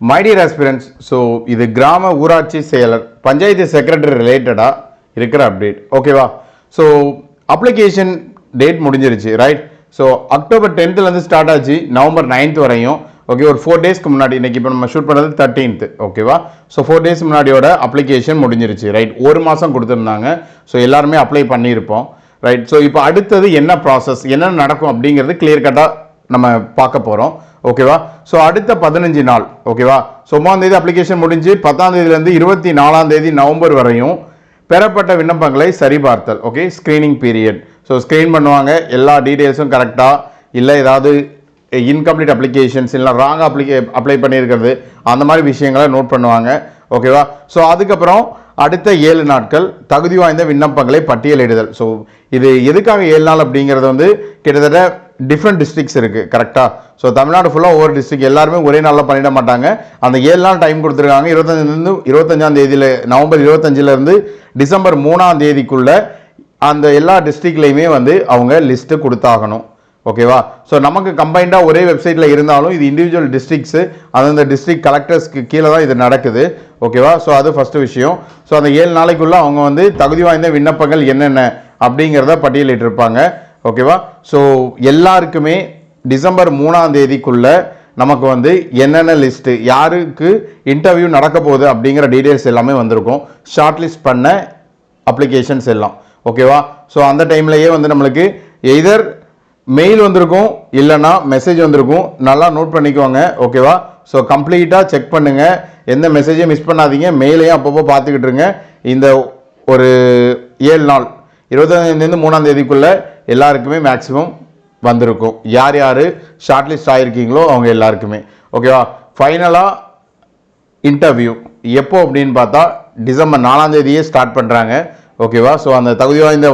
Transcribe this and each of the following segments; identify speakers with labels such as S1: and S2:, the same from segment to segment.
S1: My dear aspirants so இது கிராம ஊராட்சி செயலர் பஞ்சாயத்து செக்ரட்டரி ரிலேட்டடாக இருக்கிற அப்டேட் ஓகேவா ஸோ அப்ளிகேஷன் டேட் முடிஞ்சிருச்சு ரைட் ஸோ அக்டோபர் டென்த்துலேருந்து ஸ்டார்ட் ஆச்சு நவம்பர் நைன்த் வரையும். ஓகே ஒரு ஃபோர் டேஸ்க்கு முன்னாடி இன்னைக்கு இப்போ நம்ம ஷூட் பண்ணுறது தேர்ட்டீன்த் ஓகேவா ஸோ ஃபோர் டேஸ் முன்னாடியோட அப்ளிகேஷன் முடிஞ்சிருச்சு ரைட் ஒரு மாதம் கொடுத்துருந்தாங்க. ஸோ எல்லாருமே அப்ளை பண்ணியிருப்போம் ரைட் ஸோ இப்போ அடுத்தது என்ன ப்ராசஸ் என்ன நடக்கும் அப்படிங்கிறது கிளியர் கட்டாக நம்ம பார்க்க போகிறோம் ஓகேவா ஸோ அடுத்த பதினஞ்சு நாள். ஓகேவா ஸோ ஒன்பதாம் தேதி அப்ளிகேஷன் முடிஞ்சு பத்தாம் தேதியிலேருந்து இருபத்தி நாலாம் தேதி நவம்பர் வரையும் பெறப்பட்ட விண்ணப்பங்களை சரிபார்த்தல். Okay screening period so screen பண்ணுவாங்க. எல்லா டீட்டெயில்ஸும் கரெக்டாக இல்லை ஏதாவது இன்கம்ப்ளீட் அப்ளிகேஷன்ஸ் இல்லை ராங் அப்ளிகே அப்ளை பண்ணியிருக்கிறது அந்த மாதிரி விஷயங்களை நோட் பண்ணுவாங்க. ஓகேவா ஸோ அதுக்கப்புறம் அடுத்த ஏழு நாட்கள் தகுதி வாய்ந்த விண்ணப்பங்களை பட்டியலிடுதல். ஸோ இது எதுக்காக ஏழு நாள் அப்படிங்கிறது வந்து கிட்டத்தட்ட டிஃப்ரெண்ட் டிஸ்ட்ரிக்ஸ் இருக்குது கரெக்டாக ஸோ தமிழ்நாடு ஃபுல்லாக ஒவ்வொரு டிஸ்ட்ரிக் எல்லாருமே ஒரே நாளில் பண்ணிட மாட்டாங்க. அந்த ஏழு நாள் டைம் கொடுத்துருக்காங்க. இருபத்தஞ்சிலேருந்து இருபத்தஞ்சாம் தேதியில் நவம்பர் இருபத்தஞ்சிலேருந்து டிசம்பர் மூணாம் தேதிக்குள்ளே அந்த எல்லா டிஸ்ட்ரிக்ட்லேயுமே வந்து அவங்க லிஸ்ட்டு கொடுத்தாகணும். ஓகேவா ஸோ நமக்கு கம்பைண்டாக ஒரே வெப்சைட்டில் இருந்தாலும் இது இண்டிவிஜுவல் டிஸ்ட்ரிக்ஸு அந்தந்த டிஸ்ட்ரிக்ட் கலெக்டர்ஸ்க்கு கீழே தான் இது நடக்குது. ஓகேவா ஸோ அது ஃபஸ்ட்டு விஷயம். ஸோ அந்த ஏழு நாளைக்குள்ளே அவங்க வந்து தகுதி வாய்ந்த விண்ணப்பங்கள் என்னென்ன அப்படிங்கிறத பட்டியலிட்டிருப்பாங்க. ஓகேவா? ஸோ எல்லாருக்குமே டிசம்பர் மூணாம் தேதிக்குள்ள நமக்கு வந்து என்னென்ன லிஸ்ட்டு யாருக்கு இன்டர்வியூ நடக்க போகுது அப்படிங்கிற டீட்டெயில்ஸ் எல்லாமே வந்திருக்கும். ஷார்ட் லிஸ்ட் பண்ண அப்ளிகேஷன்ஸ் எல்லாம். ஓகேவா? ஸோ அந்த டைம்லையே வந்து நம்மளுக்கு எதர் மெயில் வந்திருக்கும் இல்லைன்னா மெசேஜ் வந்திருக்கும். நல்லா நோட் பண்ணிக்குவாங்க ஓகேவா? ஸோ கம்ப்ளீட்டாக செக் பண்ணுங்கள் எந்த மெசேஜையும் மிஸ் பண்ணாதீங்க. மெயிலையும் அப்பப்போ பார்த்துக்கிட்டு இருங்க. இந்த ஒரு ஏழு நாள் இருபத்தஞ்சிலேருந்து மூணாம் தேதிக்குள்ளே எல்லாருக்குமே மேக்ஸிமம் வந்திருக்கும். யார் யார் ஷார்ட் லிஸ்ட் ஆகிருக்கீங்களோ அவங்க எல்லாருக்குமே. ஓகேவா ஃபைனலாக இன்டர்வியூ எப்போ அப்படின்னு பார்த்தா டிசம்பர் நாலாம் தேதியே ஸ்டார்ட் பண்ணுறாங்க ஓகேவா ஸோ அந்த தகுதி வாய்ந்த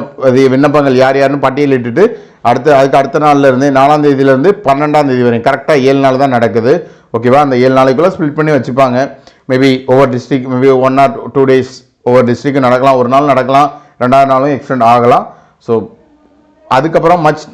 S1: விண்ணப்பங்கள் யார் யாருன்னு பட்டியலிட்டுட்டு அடுத்து அதுக்கு அடுத்த நாள்லேருந்து நாலாம் தேதியிலேருந்து பன்னெண்டாம் தேதி வரையும் கரெக்டாக ஏழு நாள் தான் நடக்குது. ஓகேவா அந்த ஏழு நாளைக்குள்ளே ஸ்பிளிட் பண்ணி வச்சுப்பாங்க. மேபி ஒவ்வொரு district maybe one or two days ஒவ்வொரு டிஸ்ட்ரிக்கும் நடக்கலாம். ஒரு நாள் நடக்கலாம். ரெண்டாவது நாளும் எக்ஸ்டெண்ட் ஆகலாம். ஸோ அதுக்கப்புறம் மச்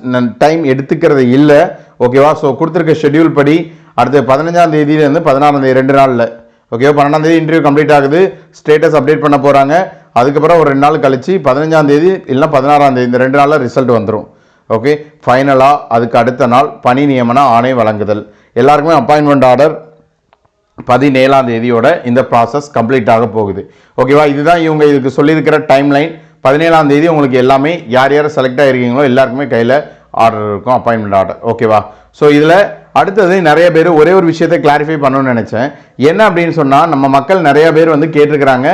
S1: டைம் எடுத்துக்கிறது இல்லை. ஓகேவா ஸோ கொடுத்துருக்க ஷெட்யூல் படி அடுத்து பதினஞ்சாம் தேதியிலேருந்து பதினாறாம் தேதி ரெண்டு நாளில். ஓகேவா பன்னெண்டாம் தேதி இன்டர்வியூ கம்ப்ளீட் ஆகுது. ஸ்டேட்டஸ் அப்டேட் பண்ண போகிறாங்க அதுக்கப்புறம் ஒரு ரெண்டு நாள் கழிச்சு பதினஞ்சாம் தேதி இல்லைன்னா பதினாறாம் தேதி இந்த ரெண்டு நாளில் ரிசல்ட் வந்துடும் ஓகே ஃபைனலாக அதுக்கு அடுத்த நாள் பணி நியமன ஆணை வழங்குதல். எல்லாருக்குமே அப்பாயின்மெண்ட் ஆர்டர் பதினேழாம் தேதியோட இந்த ப்ராசஸ் கம்ப்ளீட் ஆக போகுது. ஓகேவா இதுதான் இவங்க இதுக்கு சொல்லியிருக்கிற டைம் லைன் பதினேழாம் தேதி உங்களுக்கு எல்லாமே யார் யார் செலக்ட் ஆகிருக்கீங்களோ எல்லாருக்குமே கையில் ஆர்டர் இருக்கும் அப்பாயின்மெண்ட் ஆர்டர் ஓகேவா ஸோ இதில் அடுத்தது நிறைய பேர் ஒரே ஒரு விஷயத்தை கிளாரிஃபை பண்ணணும்னு நினச்சேன். என்ன அப்படின்னு சொன்னால் நம்ம மக்கள் நிறைய பேர் வந்து கேட்டிருக்கிறாங்க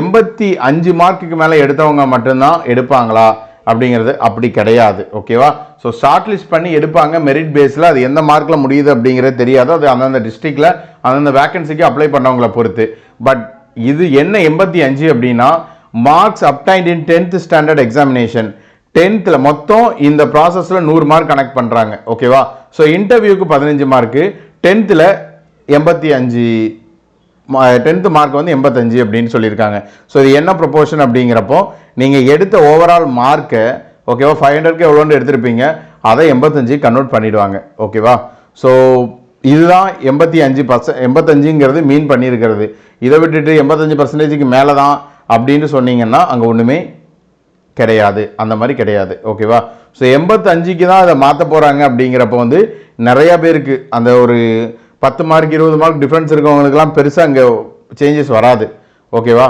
S1: எண்பத்தி அஞ்சு மார்க்குக்கு மேலே எடுத்தவங்க மட்டும்தான் எடுப்பாங்களா? அப்படிங்கிறது அப்படி கிடையாது. ஓகேவா ஸோ ஷார்ட் லிஸ்ட் பண்ணி எடுப்பாங்க மெரிட் பேஸில் அது எந்த மார்க்கில் முடியுது அப்படிங்கிறது தெரியாது. அது அந்தந்த டிஸ்ட்ரிக்டில் அந்தந்த வேக்கன்சிக்கு அப்ளை பண்ணவங்களை பொறுத்து. பட் இது என்ன எண்பத்தி அஞ்சு அப்படின்னா marks obtained in tenth standard examination டென்த்தில் மொத்தம் இந்த ப்ராசஸில் நூறு மார்க் கனெக்ட் பண்ணுறாங்க ஓகேவா ஸோ இன்டர்வியூக்கு பதினஞ்சு மார்க்கு டென்த்தில் எண்பத்தி அஞ்சு டென்த்து மார்க் வந்து எண்பத்தஞ்சு அப்படின்னு சொல்லியிருக்காங்க. ஸோ இது என்ன ப்ரொபோர்ஷன் அப்படிங்கிறப்போ நீங்கள் எடுத்த ஓவரால் மார்க்கை ஓகேவா ஃபைவ் ஹண்ட்ரட்க்கு எவ்வளோன்னு எடுத்திருப்பீங்க. அதை எண்பத்தஞ்சு கன்வெர்ட் பண்ணிடுவாங்க. ஓகேவா ஸோ இதுதான் எண்பத்தி அஞ்சு பர்சன்ட் எண்பத்தஞ்சுங்கிறது மீன் பண்ணியிருக்கிறது. இதை விட்டுட்டு எண்பத்தஞ்சு பர்சன்டேஜுக்கு மேலே தான் அப்படின்னு சொன்னீங்கன்னா அங்கே ஒன்றுமே கிடையாது. அந்த மாதிரி கிடையாது. ஓகேவா ஸோ எண்பத்தஞ்சுக்கு தான் அதை மாற்ற போகிறாங்க அப்படிங்கிறப்ப வந்து நிறையா பேருக்கு அந்த ஒரு பத்து மார்க் இருபது மார்க் டிஃப்ரென்ஸ் இருக்கவங்களுக்குலாம் பெருசாக அங்கே சேஞ்சஸ் வராது. ஓகேவா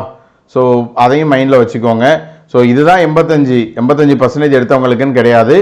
S1: ஸோ அதையும் மைண்டில் வச்சுக்கோங்க. ஸோ இதுதான் எண்பத்தஞ்சு. எண்பத்தஞ்சு பர்சன்டேஜ் எடுத்தவங்களுக்குன்னு கிடையாது.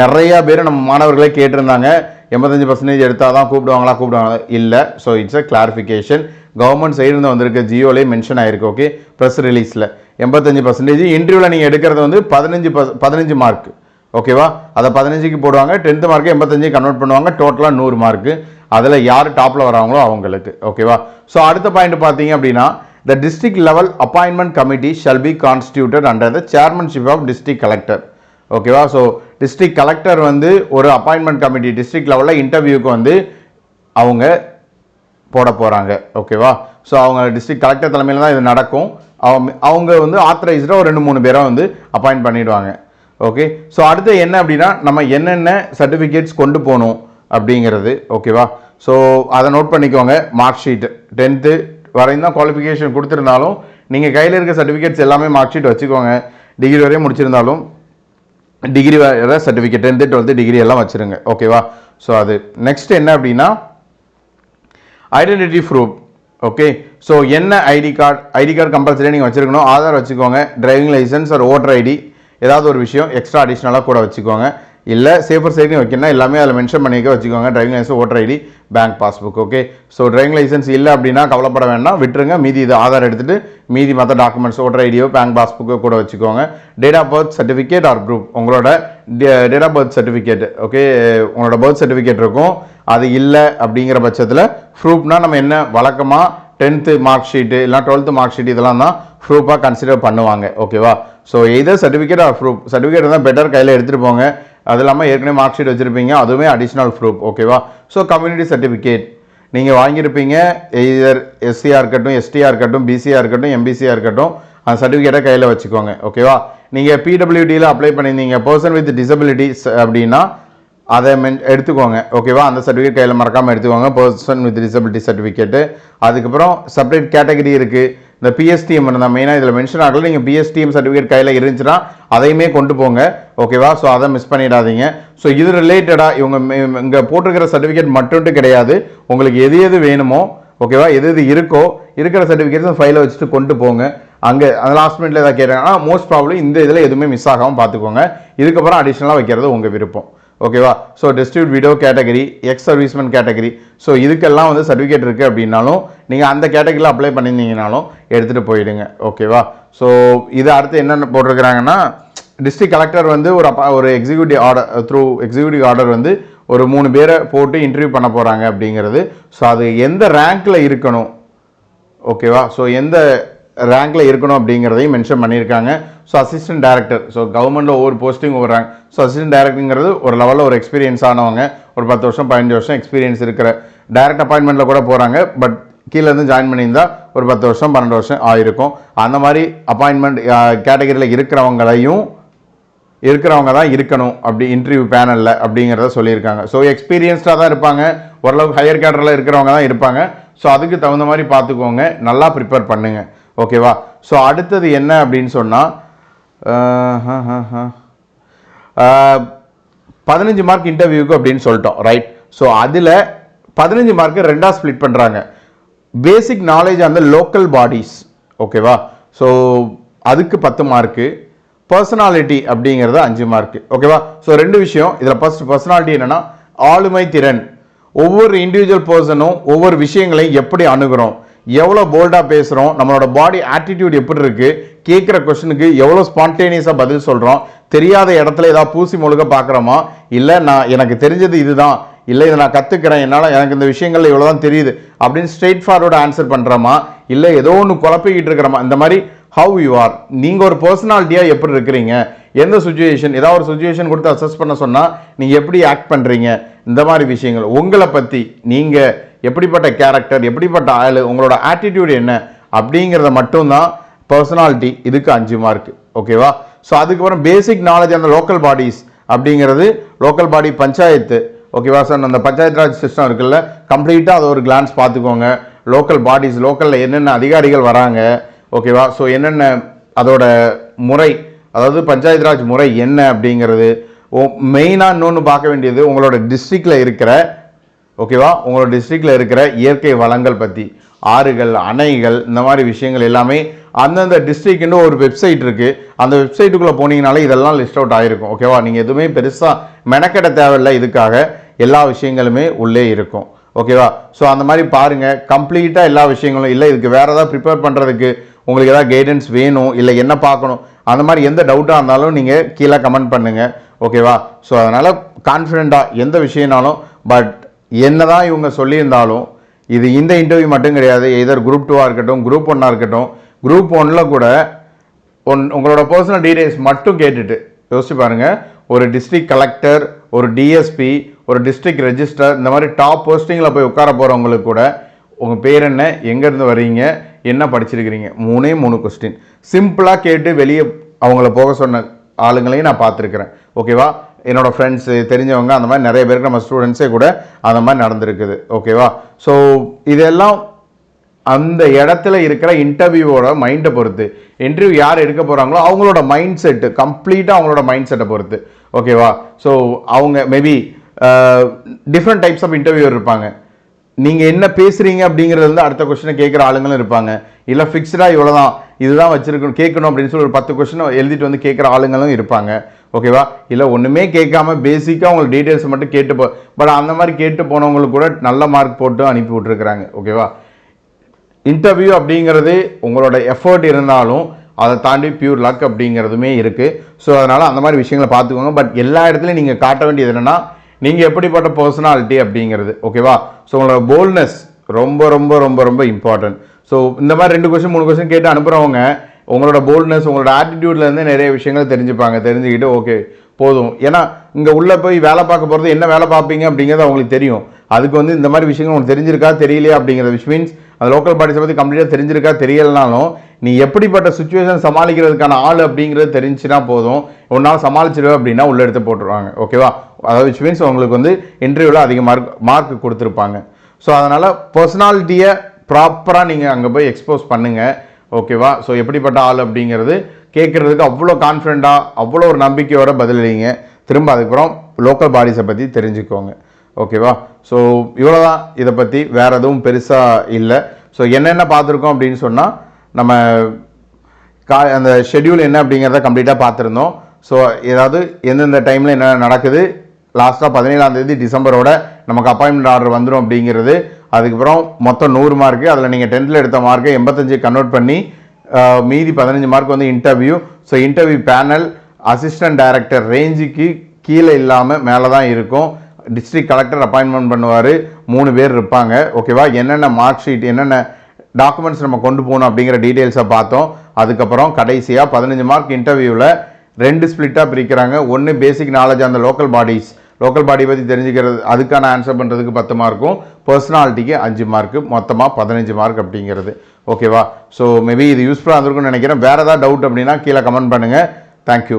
S1: நிறையா பேர் நம்ம மாணவர்களே கேட்டிருந்தாங்க. எண்பத்தஞ்சு பர்சன்டேஜ் எடுத்தால் தான் கூப்பிடுவாங்களா? கூப்பிடுவாங்க இல்லை. So it's a clarification government சைடுலேருந்து வந்திருக்க. ஜியோலேயே மென்ஷன் ஆயிருக்கு ஓகே ப்ரெஸ் ரிலீஸில் எண்பத்தஞ்சு பர்சன்டேஜ் இன்டர்வியூவில் நீங்கள் எடுக்கிறது வந்து பதினஞ்சு பஸ் பதினஞ்சு மார்க் ஓகேவா அதை பதினஞ்சுக்கு போடுவாங்க டென்த்து மார்க்கு எண்பத்தஞ்சு கன்வெர்ட் பண்ணுவாங்க டோட்டலாக நூறு மார்க்கு அதில் யார் டாப்பில் வராங்களோ அவங்களுக்கு ஓகேவா ஸோ அடுத்த பாயிண்ட் பார்த்தீங்க அப்படின்னா the district level appointment committee shall be constituted under the chairmanship of district collector ஓகேவா ஸோ டிஸ்ட்ரிக்ட் கலெக்டர் வந்து ஒரு அப்பாயின்மெண்ட் கமிட்டி டிஸ்ட்ரிக்ட் லெவலில் இன்டர்வியூக்கு வந்து அவங்க போட போகிறாங்க ஓகேவா ஸோ அவங்க டிஸ்ட்ரிக்ட் கலெக்டர் தலைமையில் தான் இது நடக்கும். அவங்க அவங்க வந்து ஆத்தரைஸ்டாக ஒரு ரெண்டு மூணு பேரை வந்து அப்பாயிண்ட் பண்ணிடுவாங்க ஓகே ஸோ அடுத்து என்ன அப்படின்னா நம்ம என்னென்ன சர்டிஃபிகேட்ஸ் கொண்டு போகணும் அப்படிங்கிறது ஓகேவா ஸோ அதை நோட் பண்ணிக்கோங்க மார்க் ஷீட் டென்த்து வரையும் தான் குவாலிஃபிகேஷன் கொடுத்துருந்தாலும் நீங்கள் கையில் இருக்க சர்டிஃபிகேட்ஸ் எல்லாமே மார்க் ஷீட் வச்சுக்கோங்க. டிகிரி வரையும் முடிச்சிருந்தாலும் டிகிரி வேறு சர்டிஃபிகேட் டென்த்து டுவெல்த்து டிகிரி எல்லாம் வச்சுருங்க ஓகேவா ஸோ அது. நெக்ஸ்ட் என்ன அப்படின்னா ஐடென்டிட்டி ப்ரூஃப் ஓகே ஸோ என்ன ID card ID card compulsory நீங்கள் வச்சுருக்கணும். ஆதார் வச்சுக்கோங்க. டிரைவிங் லைசன்ஸ் ஒரு ஓட்டர் ஐடி ஏதாவது ஒரு விஷயம் எக்ஸ்ட்ரா அடிஷ்னலாக கூட வச்சுக்கோங்க. இல்லை சேஃபர் சைட்லையும் வைக்கணும் எல்லாமே அதில் மென்ஷன் பண்ணிக்க வச்சுக்கோங்க. Driving licence voter ID bank passbook okay so driving licence இல்லை அப்படின்னா கவலைப்பட வேண்டாம். விட்டுருங்க. மீதி இது ஆதார் எடுத்துகிட்டு மீதி மற்ற டாக்குமெண்ட்ஸ் ஓட்டர் ஐடியோ பேங்க் பாஸ்புக்கோ கூட வச்சுக்கோங்க. Date of birth certificate or proof உங்களோட date of birth certificate okay உங்களோட பர்த் சர்டிஃபிகேட் இருக்கும். அது இல்லை அப்படிங்கிற பட்சத்தில் ப்ரூஃப்னால் நம்ம என்ன வழக்கமாக டென்த்து மார்க் ஷீட்டு இல்லை டுவெல்த்து மார்க் ஷீட் இதெல்லாம் தான் ப்ரூஃபாக கன்சிடர் பண்ணுவாங்க ஓகேவா so either certificate or proof certificate தான் பெட்டர் கையில் எடுத்துகிட்டு போங்க. அது இல்லாமல் ஏற்கனவே மார்க் ஷீட் வச்சுருப்பீங்க அதுவுமே அடிஷ்னல் ப்ரூஃப் ஓகேவா ஸோ கம்யூனிட்டி சர்டிஃபிகேட் நீங்கள் வாங்கியிருப்பீங்க எதர் எஸ்சியாக இருக்கட்டும் எஸ்டியாக இருக்கட்டும் பிசியாக இருக்கட்டும் எம்பிசியாக இருக்கட்டும். அந்த சர்டிஃபிகேட்டை கையில் வச்சுக்கோங்க ஓகேவா நீங்கள் பிடபிள்யூடியில் அப்ளை பண்ணியிருந்தீங்க பர்சன் வித் டிசபிலிட்டிஸ் அப்படின்னா அதை மென் எடுத்துக்கோங்க ஓகேவா அந்த சர்டிஃபிகேட் கையில் மறக்காமல் எடுத்துக்கோங்க பர்சன் வித் டிசபிலிட்டி சர்டிஃபிகேட்டு அதுக்கப்புறம் செப்பரேட் கேட்டகரி இருக்குது இந்த பிஎஸ்டிஎம் இருந்தால் மெயினாக இதில் மென்ஷன் ஆகல. நீங்கள் பிஎஸ்டிஎம் சர்டிஃபிகேட் கையில் இருந்துச்சுன்னா அதையுமே கொண்டு போங்க ஓகேவா ஸோ அதை மிஸ் பண்ணிடாதீங்க. ஸோ இது ரிலேட்டடாக இவங்க இங்கே போட்டிருக்கிற சர்டிஃபிகேட் மட்டும்ட்டு கிடையாது. உங்களுக்கு எது எது வேணுமோ ஓகேவா எது எது இருக்கோ இருக்கிற சர்டிஃபிகேட்ஸும் ஃபைலை வச்சுட்டு கொண்டு போங்க. அங்கே அந்த லாஸ்ட் மினிட்ல ஏதாவது கேட்டாங்கன்னா மோஸ்ட் ப்ராப்ளம் இந்த இதில் எதுவுமே மிஸ் ஆகாமல் பார்த்துக்கோங்க இதுக்கப்புறம் அடிஷ்னலாக வைக்கிறது உங்கள் விருப்பம். ஓகேவா so destitute widow category ex serviceman category so இதுக்கெல்லாம் வந்து சர்டிஃபிகேட் இருக்குது அப்படின்னாலும் நீங்கள் அந்த கேட்டகரியில் அப்ளை பண்ணியிருந்தீங்கனாலும் எடுத்துகிட்டு போயிடுங்க. ஓகேவா ஸோ இது அடுத்து என்னென்ன போட்டிருக்கிறாங்கன்னா டிஸ்ட்ரிக்ட் கலெக்டர் வந்து ஒரு அப்பா ஒரு executive order through executive order வந்து ஒரு மூணு பேரை போட்டு இன்டர்வியூ பண்ண போகிறாங்க அப்படிங்கிறது. ஸோ அது எந்த ரேங்க்கில் இருக்கணும்? ஓகேவா ஸோ எந்த ரேங்க்கில் இருக்கணும் அப்படிங்கிறதையும் மென்ஷன் பண்ணியிருக்காங்க. ஸோ அசிஸ்டன்ட் டேரக்டர் ஸோ கவர்மெண்ட்டில் ஒவ்வொரு போஸ்டிங் ஒவ்வொரு ரேங்க் ஸோ அசிஸ்டன்ட் டேரக்டருங்கிறது ஒரு லெவலில் ஒரு எக்ஸ்பீரியன்ஸ் ஆனவங்க. ஒரு பத்து வருஷம் பதினஞ்சு வருஷம் எக்ஸ்பீரியன்ஸ் இருக்கிற டேரக்ட் அப்பாயின்மெண்ட்டில் கூட போகிறாங்க பட் கீழேருந்து ஜாயின் பண்ணியிருந்தா ஒரு பத்து வருஷம் பன்னெண்டு வருஷம் ஆயிருக்கும். அந்த மாதிரி அப்பாயின்மெண்ட் கேட்டகரியில் இருக்கிறவங்களையும் இருக்கிறவங்க தான் இருக்கணும் அப்படி இன்டர்வியூ பேனலில் அப்படிங்கிறத சொல்லியிருக்காங்க. ஸோ எக்ஸ்பீரியன்ஸ்டாக தான் இருப்பாங்க. ஓரளவுக்கு ஹையர் கேட்டரில் இருக்கிறவங்க தான் இருப்பாங்க. ஸோ அதுக்கு தகுந்த மாதிரி பார்த்துக்கோங்க. நல்லா ப்ரிப்பேர் பண்ணுங்கள் ஓகேவா? ஸோ அடுத்தது என்ன அப்படின்னு சொன்னால் பதினஞ்சு மார்க் இன்டர்வியூக்கு அப்படின்னு சொல்லிட்டோம் ரைட் ஸோ அதில் பதினஞ்சு மார்க்கு ரெண்டாக ஸ்ப்ளிட் பண்ணுறாங்க பேசிக் நாலேஜ் அந்த லோக்கல் பாடிஸ் ஓகேவா? ஸோ அதுக்கு பத்து மார்க்கு பர்சனாலிட்டி அப்படிங்கிறது அஞ்சு மார்க்கு ஓகேவா? ஸோ ரெண்டு விஷயம். இதில் ஃபர்ஸ்ட் பர்சனாலிட்டி என்னென்னா ஆளுமை திறன். ஒவ்வொரு இண்டிவிஜுவல் பர்சனும் ஒவ்வொரு விஷயங்களையும் எப்படி அணுகுறோம்? எவ்வளோ போல்டாக பேசுகிறோம் நம்மளோட பாடி ஆட்டிடியூட் எப்படி இருக்குது கேட்குற கொஷனுக்கு எவ்வளோ ஸ்பான்டேனியஸாக பதில் சொல்கிறோம் தெரியாத இடத்துல ஏதாவது பூசி முழுக பார்க்குறோமா இல்லை நான் எனக்கு தெரிஞ்சது இதுதான். இல்லை இதை நான் கற்றுக்கிறேன் என்னால் எனக்கு இந்த விஷயங்கள் இவ்வளோ தான் தெரியுது அப்படின்னு ஸ்ட்ரெயிட் ஃபார்வர்டு ஆன்சர் பண்ணுறோமா இல்லை ஏதோ ஒன்று குழப்பிக்கிட்டு இருக்கிறோமா? இந்த மாதிரி ஹவ் யூ ஆர் நீங்கள் ஒரு பர்சனாலிட்டியாக எப்படி இருக்கிறீங்க? எந்த சுச்சுவேஷன் ஏதாவது ஒரு சுச்சுவேஷன் கொடுத்து அசஸ் பண்ண சொன்னால் நீங்கள் எப்படி ஆக்ட் பண்ணுறீங்க இந்த மாதிரி விஷயங்கள். உங்களை பற்றி நீங்கள் எப்படிப்பட்ட கேரக்டர் எப்படிப்பட்ட ஆள் உங்களோட ஆட்டிடியூட் என்ன அப்படிங்கிறத மட்டும்தான் பர்சனாலிட்டி இதுக்கு அஞ்சு மார்க் ஓகேவா ஸோ அதுக்கப்புறம் பேசிக் நாலேஜ் அந்த லோக்கல் பாடிஸ் அப்படிங்கிறது லோக்கல் பாடி பஞ்சாயத்து ஓகேவா சார் அந்த பஞ்சாயத்து ராஜ் சிஸ்டம் இருக்குல்ல கம்ப்ளீட்டாக அதை ஒரு கிளான்ஸ் பார்த்துக்கோங்க. லோக்கல் பாடிஸ் லோக்கலில் என்னென்ன அதிகாரிகள் வராங்க ஓகேவா ஸோ என்னென்ன அதோட முறை அதாவது பஞ்சாயத்து ராஜ் முறை என்ன அப்படிங்கிறது மெயினாக இன்னொன்று பார்க்க வேண்டியது உங்களோட டிஸ்ட்ரிக்டில் இருக்கிற ஓகேவா? உங்களோட டிஸ்ட்ரிக்டில் இருக்கிற இயற்கை வளங்கள் பற்றி ஆறுகள் அணைகள் இந்த மாதிரி விஷயங்கள் எல்லாமே அந்தந்த டிஸ்ட்ரிக்ட்னு ஒரு வெப்சைட் இருக்குது அந்த வெப்சைட்டுக்குள்ளே போனீங்கனாலே இதெல்லாம் லிஸ்ட் அவுட் ஆகிருக்கும் ஓகேவா? நீங்கள் எதுவுமே பெருசாக மெனக்கெட தேவையில்லை. இதுக்காக எல்லா விஷயங்களுமே உள்ளே இருக்கும். ஓகேவா? ஸோ அந்த மாதிரி பாருங்கள் கம்ப்ளீட்டாக எல்லா விஷயங்களும் இல்லை. இதுக்கு வேறு ஏதாவது ப்ரிப்பேர் பண்ணுறதுக்கு உங்களுக்கு ஏதாவது கைடன்ஸ் வேணும் இல்லை என்ன பார்க்கணும் அந்த மாதிரி எந்த டவுட்டாக இருந்தாலும் நீங்கள் கீழே கமெண்ட் பண்ணுங்கள் ஓகேவா? ஸோ அதனால் கான்ஃபிடெண்ட்டாக எந்த விஷயம்னாலும் பட் என்னதான் இவங்க சொல்லியிருந்தாலும் இது இந்த இன்டர்வியூ மட்டும் கிடையாது. எதர் குரூப் டூவாக இருக்கட்டும் குரூப் ஒன்னாக இருக்கட்டும் குரூப் ஒன்னில் கூட ஒன் உங்களோட பர்சனல் டீடைல்ஸ் மட்டும் கேட்டுட்டு யோசிச்சு பாருங்கள் ஒரு டிஸ்ட்ரிக்ட் கலெக்டர் ஒரு டிஎஸ்பி ஒரு டிஸ்ட்ரிக்ட் ரெஜிஸ்டர் இந்த மாதிரி டாப் போஸ்டிங்கில் போய் உட்கார போகிறவங்களுக்கு கூட உங்கள் பேர் என்ன எங்கேருந்து வர்றீங்க என்ன படிச்சிருக்கிறீங்க மூணே மூணு கொஸ்டின் சிம்பிளாக கேட்டு வெளியே அவங்கள போக சொன்ன ஆளுங்களையும் நான் பார்த்துருக்குறேன். ஓகேவா என்னோட ஃப்ரெண்ட்ஸு தெரிஞ்சவங்க அந்த மாதிரி நிறைய பேருக்கு நம்ம ஸ்டூடெண்ட்ஸே கூட அந்த மாதிரி நடந்திருக்குது. ஓகேவா ஸோ இதெல்லாம் அந்த இடத்துல இருக்கிற இன்டர்வியூவோட மைண்டை பொறுத்து. இன்டர்வியூ யார் எடுக்க போகிறாங்களோ அவங்களோட மைண்ட் செட்டு கம்ப்ளீட்டாக அவங்களோட மைண்ட் செட்டை பொறுத்து ஓகேவா ஸோ அவங்க maybe different types of interview இருப்பாங்க. நீங்கள் என்ன பேசுகிறீங்க அப்படிங்கிறது வந்து அடுத்த கொஸ்டினை கேட்குற ஆளுங்களும் இருப்பாங்க. இல்லை ஃபிக்ஸ்டாக இவ்வளோ தான் இதுதான் வச்சுருக்கணும் கேட்கணும் அப்படின்னு சொல்லி ஒரு பத்து கொஷினை எழுதிட்டு வந்து கேட்குற ஆளுங்களும் இருப்பாங்க. ஓகேவா? இல்லை ஒன்றுமே கேட்காம பேசிக்காக உங்களுக்கு டீட்டெயில்ஸ் மட்டும் கேட்டு போ பட் அந்த மாதிரி கேட்டு போனவங்களுக்கு கூட நல்ல மார்க் போட்டு அனுப்பி விட்ருக்குறாங்க ஓகேவா? இன்டர்வியூ அப்படிங்கிறது உங்களோட எஃபர்ட் இருந்தாலும் அதை தாண்டி பியூர் லக் அப்படிங்கிறதுமே இருக்குது ஸோ அதனால் அந்த மாதிரி விஷயங்களை பார்த்துக்கோங்க. பட் எல்லா இடத்துலையும் நீங்கள் காட்ட வேண்டியது என்னென்னா நீங்கள் எப்படிப்பட்ட பர்சனாலிட்டி அப்படிங்கிறது ஓகேவா? ஸோ உங்களோட போல்ட்னஸ் ரொம்ப ரொம்ப ரொம்ப ரொம்ப இம்பார்ட்டன்ட் ஸோ இந்த மாதிரி ரெண்டு கொஸ்டின் மூணு கொஸ்டின் கேட்டு அனுப்புகிறவங்க உங்களோட போல்ட்னஸ் உங்களோட ஆட்டிடியூட்லேருந்து நிறைய விஷயங்கள் தெரிஞ்சுப்பாங்க. தெரிஞ்சுக்கிட்டு ஓகே போதும். ஏன்னா இங்கே உள்ளே போய் வேலை பார்க்க போகிறது என்ன வேலை பார்ப்பீங்க அப்படிங்கிறது அவங்களுக்கு தெரியும். அதுக்கு வந்து இந்த மாதிரி விஷயங்கள் உங்களுக்கு தெரிஞ்சிருக்கா தெரியலையா அப்படிங்கிறது விஷ் மீன்ஸ் அந்த லோக்கல் பாடிஸை பற்றி கம்ப்ளீட்டாக தெரிஞ்சிருக்கா தெரியலனாலும் நீ எப்படிப்பட்ட சுச்சுவேஷன் சமாளிக்கிறதுக்கான ஆள் அப்படிங்கிறது தெரிஞ்சுனா போதும். உன்னால் சமாளிச்சிடுவேன் அப்படின்னா உள்ளே எடுத்து போட்டுருவாங்க. ஓகேவா அதாவது which மீன்ஸ் உங்களுக்கு வந்து இன்டர்வியூவில் அதிக மார்க் மார்க் கொடுத்துருப்பாங்க. ஸோ அதனால் பர்சனாலிட்டியை ப்ராப்பராக நீங்கள் அங்கே போய் எக்ஸ்போஸ் பண்ணுங்கள் ஓகேவா? ஸோ எப்படிப்பட்ட ஆள் அப்படிங்கிறது கேட்குறதுக்கு அவ்வளோ கான்ஃபிடெண்ட்டாக அவ்வளோ ஒரு நம்பிக்கையோட பதிலளிங்க. திரும்ப அதுக்கப்புறம் லோக்கல் பாடிஸை பற்றி தெரிஞ்சுக்கோங்க. ஓகேவா? ஸோ இவ்வளோ தான் இதை பற்றி வேறு எதுவும் பெருசாக இல்லை. ஸோ என்னென்ன பார்த்துருக்கோம் அப்படின்னு சொன்னால் நம்ம கா அந்த ஷெட்யூல் என்ன அப்படிங்கிறத கம்ப்ளீட்டாக பார்த்துருந்தோம். ஸோ ஏதாவது எந்தெந்த டைமில் என்ன நடக்குது? லாஸ்ட்டாக பதினேழாம் தேதி டிசம்பரோட நமக்கு அப்பாயின்மெண்ட் ஆர்டர் வந்துடும் அப்படிங்கிறது அதுக்கப்புறம் மொத்தம் நூறு மார்க்கு அதில் நீங்கள் டென்த்தில் எடுத்த மார்க்கை எண்பத்தஞ்சு கன்வெர்ட் பண்ணி மீதி பதினஞ்சு மார்க் வந்து interview so interview panel assistant director ரேஞ்சுக்கு கீழே இல்லாமல் மேலே தான் இருக்கும். டிஸ்ட்ரிக்ட் கலெக்டர் அப்பாயின்மெண்ட் பண்ணுவார். மூணு பேர் இருப்பாங்க. ஓகேவா என்னென்ன மார்க் ஷீட் என்னென்ன டாக்குமெண்ட்ஸ் நம்ம கொண்டு போகணும் அப்படிங்கிற டீட்டெயில்ஸை பார்த்தோம். அதுக்கப்புறம் கடைசியாக பதினஞ்சு மார்க் இன்டர்வியூவில் ரெண்டு ஸ்ப்ளிட்டாக பிரிக்கிறாங்க. ஒன்று பேசிக் நாலேஜ் அந்த லோக்கல் பாடிஸ் லோக்கல் பாடி பற்றி தெரிஞ்சுக்கிறது அதுக்கான ஆன்சர் பண்ணுறதுக்கு பத்து மார்க்கும் பர்சனாலிட்டிக்கு அஞ்சு மார்க்கு மொத்தமாக பதினஞ்சு மார்க் அப்படிங்கிறது. ஓகேவா ஸோ மேபி இது யூஸ்ஃபுல்லாக இருந்திருக்கும்னு நினைக்கிறேன். வேறு ஏதாவது டவுட் அப்படின்னா கீழே கமெண்ட் பண்ணுங்கள் தேங்க்யூ